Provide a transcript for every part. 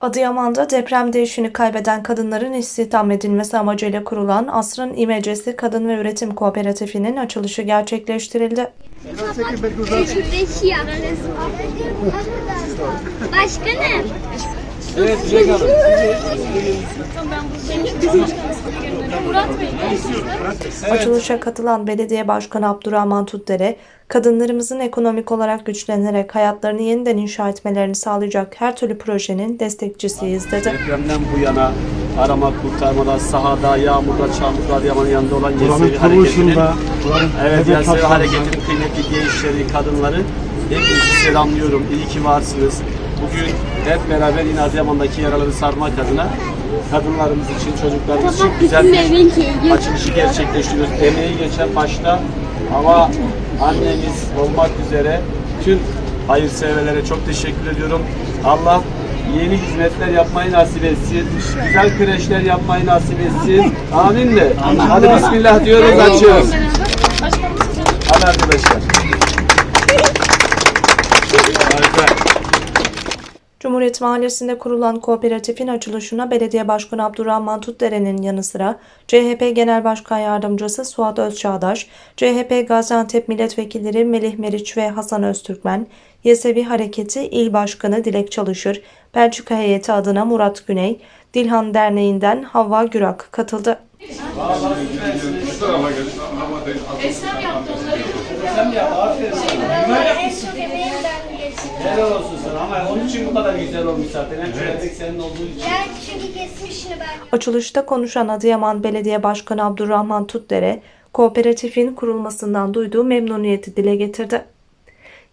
Adıyaman'da depremde işini kaybeden kadınların istihdam edilmesi amacıyla kurulan Asrın İmecesi Kadın ve Üretim Kooperatifi'nin açılışı gerçekleştirildi. Başkanım. Evet Dilek Hanım. Açılışa katılan Belediye Başkanı Abdurrahman Tutdere, kadınlarımızın ekonomik olarak güçlenerek hayatlarını yeniden inşa etmelerini sağlayacak her türlü projenin destekçisiyiz dedi. Depremden bu yana arama kurtarmada sahada, yağmurda, çamurda Adıyaman'ın yanında olan Yeseri Hareketi'nin Evet kapsamında- Hareketi'nin kıymetli gençleri, kadınları hepinizi selamlıyorum. İyi ki varsınız. Bugün hep beraber yine Adıyaman'daki yaraları sarmak adına kadınlarımız için, çocuklarımız için güzel bir açılışı gerçekleştiriyoruz. Emeği geçen başta ama annemiz olmak üzere tüm hayırseverlere çok teşekkür ediyorum. Allah yeni hizmetler yapmayı nasip etsin. Güzel kreşler yapmayı nasip etsin. Amin de. Hadi bismillah diyoruz açıyoruz. Hadi arkadaşlar. Cumhuriyet Mahallesi'nde kurulan kooperatifin açılışına Belediye Başkanı Abdurrahman Tutdere'nin yanı sıra CHP Genel Başkan Yardımcısı Suat Özçağdaş, CHP Gaziantep Milletvekilleri Melih Meriç ve Hasan Öztürkmen, Yesevi Hareketi İl Başkanı Dilek Çalışır, Belçika heyeti adına Murat Güney, Dilhan Derneği'nden Havva Gürak katıldı. Helal olsun sana ama onun için bu kadar güzel olmuş zaten. Hem evet. senin olduğu için. Ben çünkü kesmişini ben. Açılışta konuşan Adıyaman Belediye Başkanı Abdurrahman Tutdere, kooperatifin kurulmasından duyduğu memnuniyeti dile getirdi.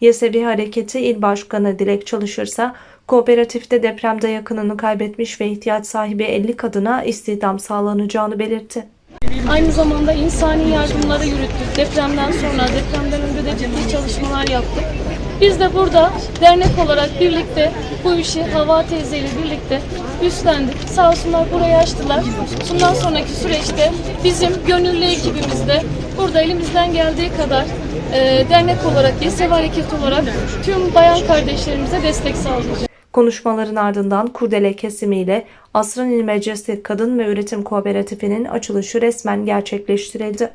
Yesevi Hareketi İl Başkanı Dilek Çalışırsa, kooperatifte depremde yakınını kaybetmiş ve ihtiyaç sahibi 50 kadına istihdam sağlanacağını belirtti. Aynı zamanda insani yardımları yürüttük. Depremden sonra, depremden önce de ciddi çalışmalar yaptık. Biz de burada dernek olarak birlikte bu işi Hava teyze ile birlikte üstlendik. Sağ olsunlar burayı açtılar. Bundan sonraki süreçte bizim gönüllü ekibimizde burada elimizden geldiği kadar e, dernek olarak, Yesev Hareket olarak tüm bayan kardeşlerimize destek sağlayacağız. Konuşmaların ardından kurdele kesimiyle Asrın İl Meclisi Kadın ve Üretim Kooperatifi'nin açılışı resmen gerçekleştirildi.